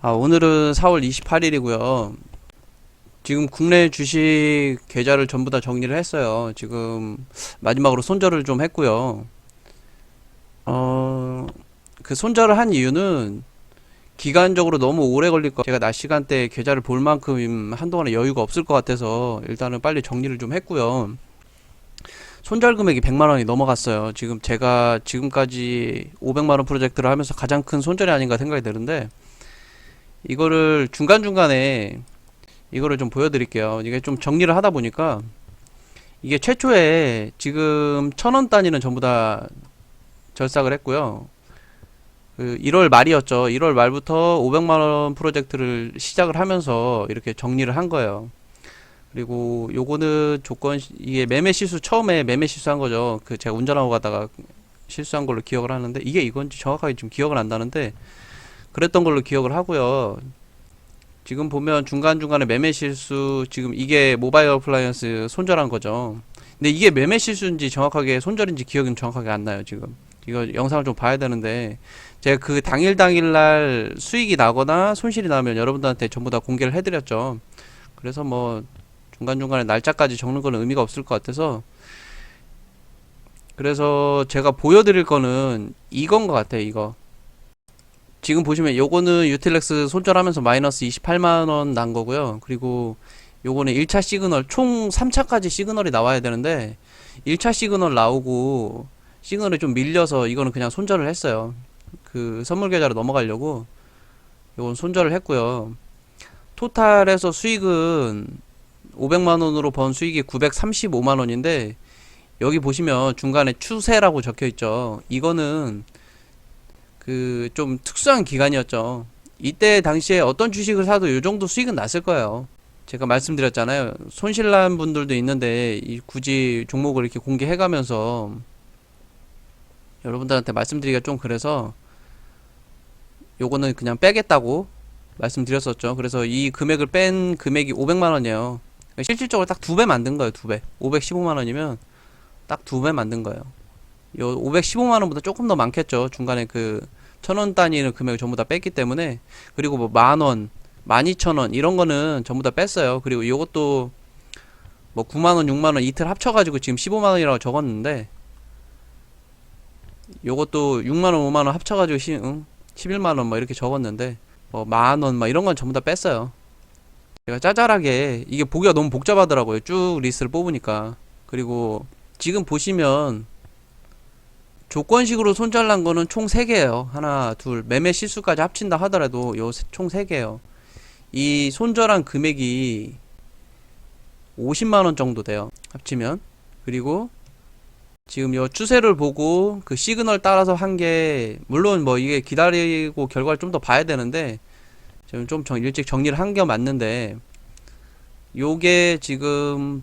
아, 오늘은 4월 28일이고요. 지금 국내 주식 계좌를 전부 다 정리를 했어요. 지금 마지막으로 손절을 좀 했고요. 어, 그 손절을 한 이유는 기간적으로 너무 오래 걸릴 거. 제가 낮 시간대에 계좌를 볼 만큼 한동안에 여유가 없을 것 같아서 일단은 빨리 정리를 좀 했고요. 손절 금액이 100만 원이 넘어갔어요. 지금 제가 지금까지 500만 원 프로젝트를 하면서 가장 큰 손절이 아닌가 생각이 드는데 이거를 중간중간에 이거를 좀 보여드릴게요. 이게 좀 정리를 하다 보니까 이게 최초에 지금 천 원 단위는 전부 다 절삭을 했고요. 그 1월 말이었죠. 1월 말부터 500만 원 프로젝트를 시작을 하면서 이렇게 정리를 한 거예요. 그리고 요거는 조건 시- 이게 매매 실수 처음에 매매 실수한 거죠. 그 제가 운전하고 가다가 실수한 걸로 기억을 하는데 이게 이건지 정확하게 지금 기억은 안 나는데 그랬던 걸로 기억을 하고요. 지금 보면 중간중간에 매매 실수 지금 이게 모바일 어플라이언스 손절한 거죠. 근데 이게 매매 실수인지 정확하게 손절인지 기억은 정확하게 안 나요, 지금. 이거 영상을 좀 봐야 되는데 제가 그 당일 당일날 수익이 나거나 손실이 나면 여러분들한테 전부 다 공개를 해드렸죠. 그래서 뭐 중간중간에 날짜까지 적는 거는 의미가 없을 것 같아서 그래서 제가 보여드릴 거는 이건 것 같아요, 이거. 지금 보시면 요거는 유틸렉스 손절하면서 마이너스 28만원 난 거고요. 그리고 요거는 1차 시그널 총 3차까지 시그널이 나와야 되는데 1차 시그널 나오고 시그널이 좀 밀려서 이거는 그냥 손절을 했어요. 그 선물 계좌로 넘어가려고 요건 손절을 했고요. 토탈에서 수익은 500만 원으로 번 수익이 935만 원인데 여기 보시면 중간에 추세라고 적혀 있죠. 이거는 그 좀 특수한 기간이었죠. 이때 당시에 어떤 주식을 사도 요 정도 수익은 났을 거예요. 제가 말씀드렸잖아요. 손실난 분들도 있는데 이 굳이 종목을 이렇게 공개해가면서 여러분들한테 말씀드리기가 좀 그래서 요거는 그냥 빼겠다고 말씀드렸었죠. 그래서 이 금액을 뺀 금액이 500만 원이에요. 실질적으로 딱 두 배 만든 거예요. 두 배. 515만 원이면 딱 두 배 만든 거예요. 요 515만 원보다 조금 더 많겠죠. 중간에 그 천 원 단위는 금액을 전부 다 뺐기 때문에 그리고 뭐 만 원, 만 이천 원 이런 거는 전부 다 뺐어요. 그리고 요것도 뭐 9만 원, 6만 원 이틀 합쳐 가지고 지금 15만 원이라고 적었는데 요것도 6만 원, 5만 원 합쳐 가지고 시, 응? 11만 원뭐 이렇게 적었는데 뭐 만 원 막 이런 건 전부 다 뺐어요. 제가 짜잘하게 이게 보기가 너무 복잡하더라고요. 쭉 리스트를 뽑으니까. 그리고 지금 보시면 조건식으로 손절난 거는 총 3개예요. 하나, 둘, 매매 실수까지 합친다 하더라도 요 총 3개예요. 이 손절한 금액이 50만 원 정도 돼요. 합치면. 그리고 지금 요 추세를 보고 그 시그널 따라서 한 게 물론 뭐 이게 기다리고 결과를 좀 더 봐야 되는데 지금 좀 정- 일찍 정리를 한 게 맞는데 요게 지금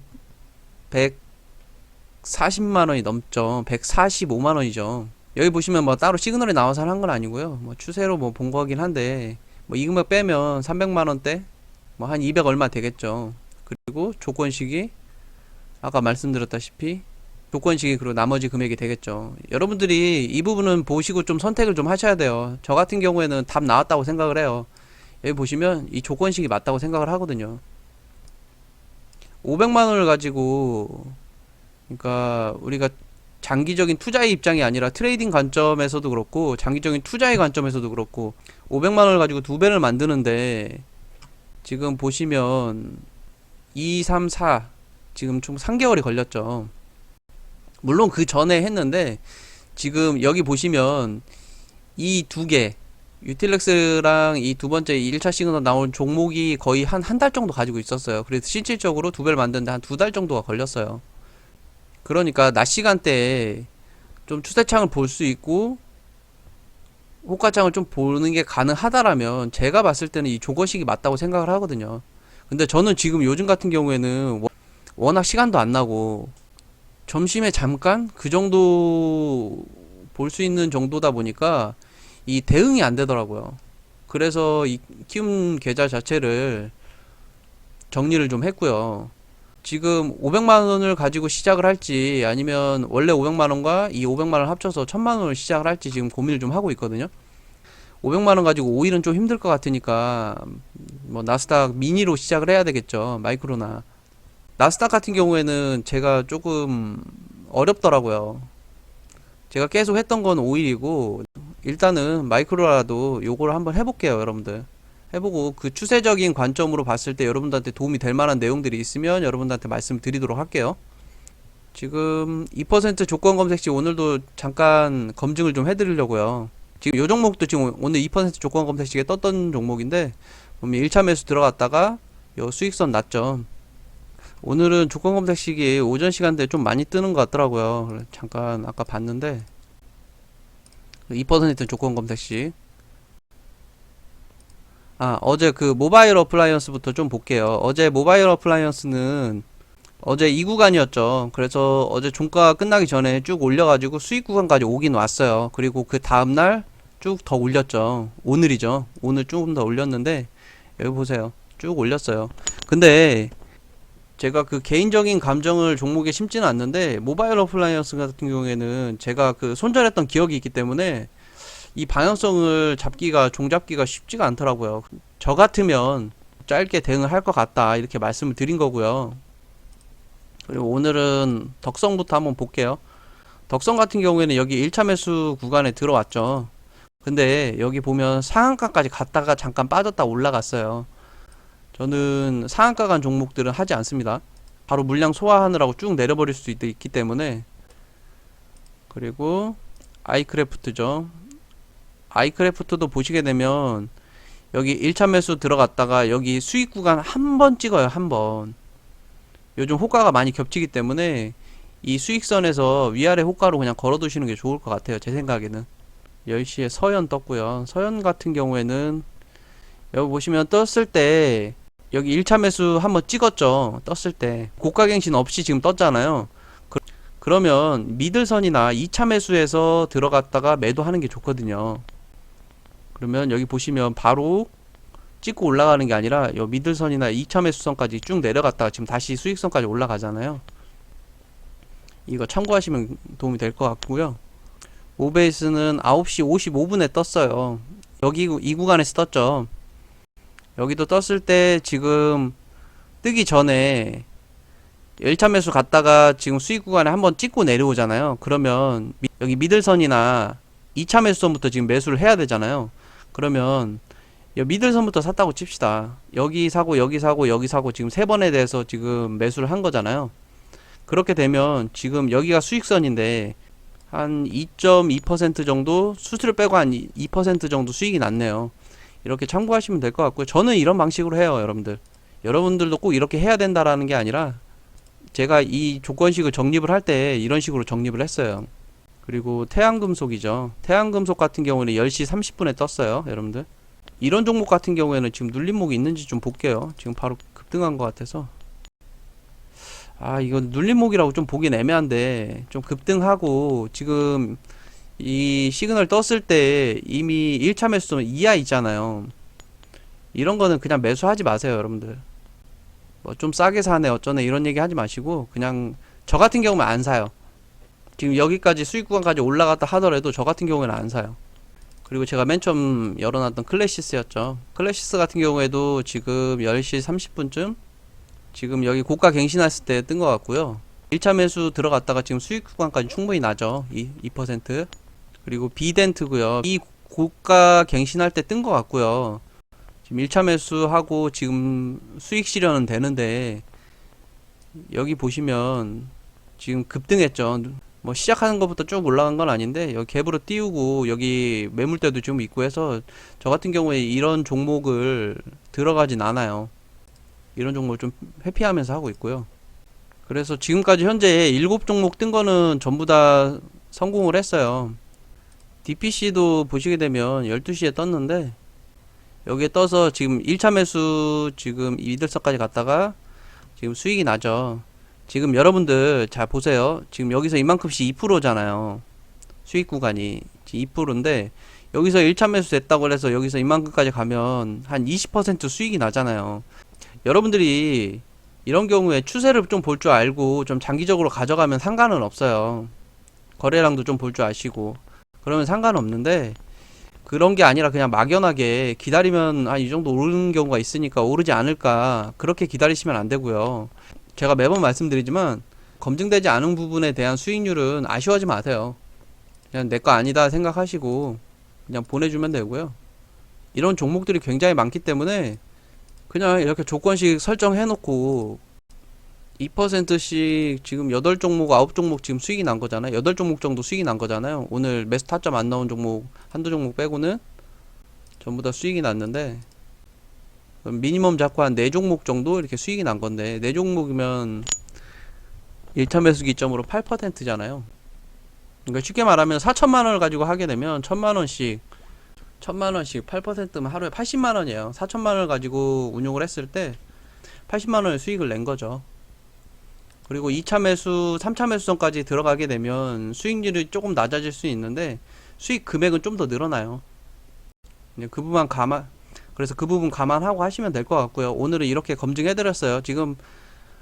140만 원이 넘죠. 145만 원이죠. 여기 보시면 뭐 따로 시그널이 나와서 한 건 아니고요. 뭐 추세로 뭐 본 거긴 한데 뭐 이 금액 빼면 300만 원대 뭐 한 200 얼마 되겠죠. 그리고 조건식이 아까 말씀드렸다시피 조건식이 그리고 나머지 금액이 되겠죠. 여러분들이 이 부분은 보시고 좀 선택을 좀 하셔야 돼요. 저 같은 경우에는 답 나왔다고 생각을 해요. 여기 보시면 이 조건식이 맞다고 생각을 하거든요. 500만 원을 가지고 그러니까 우리가 장기적인 투자의 입장이 아니라 트레이딩 관점에서도 그렇고 장기적인 투자의 관점에서도 그렇고 500만 원을 가지고 두 배를 만드는데 지금 보시면 2, 3, 4 지금 총 3개월이 걸렸죠. 물론 그 전에 했는데 지금 여기 보시면 이 두 개 유틸렉스랑 이 두 번째 1차 시그널 나온 종목이 거의 한 한 달 정도 가지고 있었어요. 그래서 실질적으로 두 배를 만드는데 한 두 달 정도가 걸렸어요. 그러니까 낮 시간대에 좀 추세창을 볼 수 있고 호가창을 좀 보는 게 가능하다라면 제가 봤을 때는 이 조거식이 맞다고 생각을 하거든요. 근데 저는 지금 요즘 같은 경우에는 워- 워낙 시간도 안 나고 점심에 잠깐 그 정도 볼 수 있는 정도다 보니까 이 대응이 안 되더라고요. 그래서 이 키움 계좌 자체를 정리를 좀 했고요. 지금 500만 원을 가지고 시작을 할지 아니면 원래 500만 원과 이 500만 원 합쳐서 1000만 원을 시작을 할지 지금 고민을 좀 하고 있거든요. 500만 원 가지고 5일은 좀 힘들 것 같으니까 뭐 나스닥 미니로 시작을 해야 되겠죠. 마이크로나. 나스닥 같은 경우에는 제가 조금 어렵더라고요. 제가 계속 했던 건 5일이고 일단은 마이크로라도 요걸 한번 해볼게요, 여러분들. 해보고 그 추세적인 관점으로 봤을 때 여러분들한테 도움이 될 만한 내용들이 있으면 여러분들한테 말씀드리도록 할게요. 지금 2% 조건 검색 시 오늘도 잠깐 검증을 좀 해드리려고요. 지금 요 종목도 지금 오늘 2% 조건 검색 시에 떴던 종목인데 보면 1차 매수 들어갔다가 요 수익선 났죠. 오늘은 조건 검색 시기 오전 시간대에 좀 많이 뜨는 것 같더라고요. 잠깐 아까 봤는데 2% 조건 검색 시. 아, 어제 그 모바일 어플라이언스부터 좀 볼게요. 어제 모바일 어플라이언스는 어제 이 구간이었죠. 그래서 어제 종가 끝나기 전에 쭉 올려가지고 수익 구간까지 오긴 왔어요. 그리고 그 다음날 쭉 더 올렸죠. 오늘이죠. 오늘 조금 더 올렸는데 여기 보세요. 쭉 올렸어요. 근데 제가 그 개인적인 감정을 종목에 심지는 않는데 모바일 어플라이언스 같은 경우에는 제가 그 손절했던 기억이 있기 때문에 이 방향성을 잡기가 종잡기가 쉽지가 않더라고요. 저 같으면 짧게 대응을 할 것 같다 이렇게 말씀을 드린 거고요. 그리고 오늘은 덕성부터 한번 볼게요. 덕성 같은 경우에는 여기 1차 매수 구간에 들어왔죠. 근데 여기 보면 상한가까지 갔다가 잠깐 빠졌다 올라갔어요. 저는 상한가 간 종목들은 하지 않습니다. 바로 물량 소화하느라고 쭉 내려버릴 수 있, 있기 때문에 그리고 아이크래프트죠. 아이크래프트도 보시게 되면 여기 1차 매수 들어갔다가 여기 수익 구간 한 번 찍어요. 한 번. 요즘 호가가 많이 겹치기 때문에 이 수익선에서 위아래 호가로 그냥 걸어 두시는 게 좋을 것 같아요. 제 생각에는. 10시에 서현 떴고요. 서현 같은 경우에는 여기 보시면 떴을 때 여기 1차 매수 한번 찍었죠. 떴을 때 고가갱신 없이 지금 떴잖아요. 그, 그러면 미들선이나 2차 매수에서 들어갔다가 매도하는 게 좋거든요. 그러면 여기 보시면 바로 찍고 올라가는 게 아니라 요 미들선이나 2차 매수선까지 쭉 내려갔다가 지금 다시 수익선까지 올라가잖아요. 이거 참고하시면 도움이 될 것 같고요. 오베이스는 9시 55분에 떴어요. 여기 이 구간에서 떴죠. 여기도 떴을 때 지금 뜨기 전에 1차 매수 갔다가 지금 수익 구간에 한번 찍고 내려오잖아요. 그러면 미- 여기 미들선이나 2차 매수선부터 지금 매수를 해야 되잖아요. 그러면 이 미들선부터 샀다고 칩시다. 여기 사고 여기 사고 여기 사고 지금 세 번에 대해서 지금 매수를 한 거잖아요. 그렇게 되면 지금 여기가 수익선인데 한 2.2% 정도 수수료 빼고 한 2% 정도 수익이 났네요. 이렇게 참고하시면 될 것 같고요. 저는 이런 방식으로 해요, 여러분들. 여러분들도 꼭 이렇게 해야 된다라는 게 아니라 제가 이 조건식을 정립을 할 때 이런 식으로 정립을 했어요. 그리고 태양금속이죠. 태양금속 같은 경우는 10시 30분에 떴어요, 여러분들. 이런 종목 같은 경우에는 지금 눌림목이 있는지 좀 볼게요. 지금 바로 급등한 것 같아서. 아, 이건 눌림목이라고 좀 보긴 애매한데, 좀 급등하고, 지금 이 시그널 떴을 때 이미 1차 매수 이하 있잖아요. 이런 거는 그냥 매수하지 마세요, 여러분들. 뭐 좀 싸게 사네, 어쩌네, 이런 얘기 하지 마시고, 그냥 저 같은 경우는 안 사요. 지금 여기까지 수익 구간까지 올라갔다 하더라도 저 같은 경우에는 안 사요. 그리고 제가 맨 처음 열어놨던 클래시스였죠. 클래시스 같은 경우에도 지금 10시 30분쯤 지금 여기 고가 갱신했을 때 뜬 것 같고요. 1차 매수 들어갔다가 지금 수익 구간까지 충분히 나죠. 2, 2%. 그리고 비덴트고요. 이 고가 갱신할 때 뜬 것 같고요. 지금 1차 매수하고 지금 수익 실현은 되는데 여기 보시면 지금 급등했죠. 뭐 시작하는 것부터 쭉 올라간 건 아닌데 여기 갭으로 띄우고 여기 매물대도 좀 있고 해서 저 같은 경우에 이런 종목을 들어가진 않아요. 이런 종목을 좀 회피하면서 하고 있고요. 그래서 지금까지 현재 7종목 뜬 거는 전부 다 성공을 했어요. DPC도 보시게 되면 12시에 떴는데 여기에 떠서 지금 1차 매수 지금 미들석까지 갔다가 지금 수익이 나죠. 지금 여러분들 잘 보세요. 지금 여기서 이만큼씩 2%잖아요. 수익 구간이 2%인데 여기서 1차 매수 됐다고 해서 여기서 이만큼까지 가면 한 20% 수익이 나잖아요. 여러분들이 이런 경우에 추세를 좀 볼 줄 알고 좀 장기적으로 가져가면 상관은 없어요. 거래량도 좀 볼 줄 아시고 그러면 상관없는데 그런 게 아니라 그냥 막연하게 기다리면 한 이 정도 오르는 경우가 있으니까 오르지 않을까 그렇게 기다리시면 안 되고요. 제가 매번 말씀드리지만 검증되지 않은 부분에 대한 수익률은 아쉬워하지 마세요. 그냥 내 거 아니다 생각하시고 그냥 보내주면 되고요. 이런 종목들이 굉장히 많기 때문에 그냥 이렇게 조건식 설정해놓고 2%씩 지금 8종목, 9종목 지금 수익이 난 거잖아요. 8종목 정도 수익이 난 거잖아요. 오늘 매수 타점 안 나온 종목, 한두 종목 빼고는 전부 다 수익이 났는데 미니멈 잡고 한 4종목 정도 이렇게 수익이 난 건데 4종목이면 1차 매수 기점으로 8%잖아요. 그러니까 쉽게 말하면 4천만 원을 가지고 하게 되면 1천만 원씩 1천만 원씩 8%면 하루에 80만 원이에요. 4천만 원을 가지고 운용을 했을 때 80만 원의 수익을 낸 거죠. 그리고 2차 매수, 3차 매수선까지 들어가게 되면 수익률이 조금 낮아질 수 있는데 수익 금액은 좀 더 늘어나요. 그 부분 감안, 그래서 그 부분 감안하고 하시면 될 것 같고요. 오늘은 이렇게 검증해 드렸어요. 지금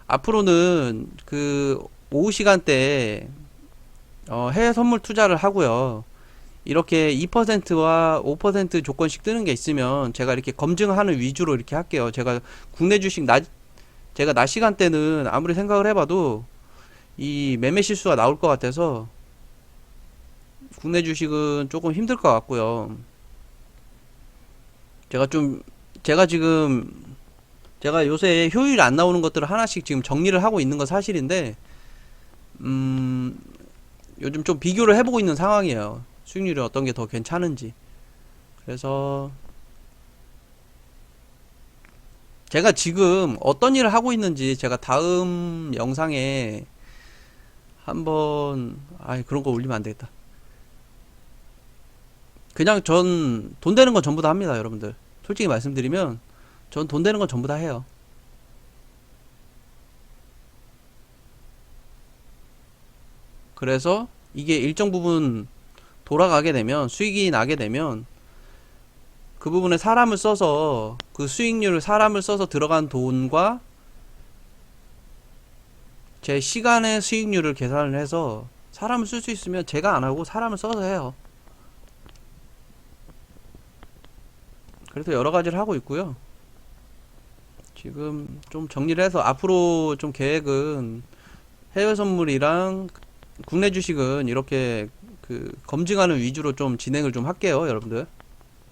앞으로는 그 오후 시간대에 어, 해외 선물 투자를 하고요. 이렇게 2%와 5% 조건씩 뜨는 게 있으면 제가 이렇게 검증하는 위주로 이렇게 할게요. 제가 국내 주식 낮 제가 낮 시간대는 아무리 생각을 해봐도 이 매매 실수가 나올 것 같아서 국내 주식은 조금 힘들 것 같고요. 제가 좀 제가 지금 제가 요새 효율이 안 나오는 것들을 하나씩 지금 정리를 하고 있는 건 사실인데 음 요즘 좀 비교를 해보고 있는 상황이에요. 수익률이 어떤 게 더 괜찮은지. 그래서 제가 지금 어떤 일을 하고 있는지 제가 다음 영상에 한번 아이 그런 거 올리면 안 되겠다. 그냥 전 돈 되는 건 전부 다 합니다, 여러분들. 솔직히 말씀드리면 전 돈 되는 건 전부 다 해요. 그래서 이게 일정 부분 돌아가게 되면 수익이 나게 되면 그 부분에 사람을 써서 그 수익률을 사람을 써서 들어간 돈과 제 시간의 수익률을 계산을 해서 사람을 쓸 수 있으면 제가 안 하고 사람을 써서 해요. 그래서 여러 가지를 하고 있고요. 지금 좀 정리를 해서 앞으로 좀 계획은 해외 선물이랑 국내 주식은 이렇게 그 검증하는 위주로 좀 진행을 좀 할게요, 여러분들.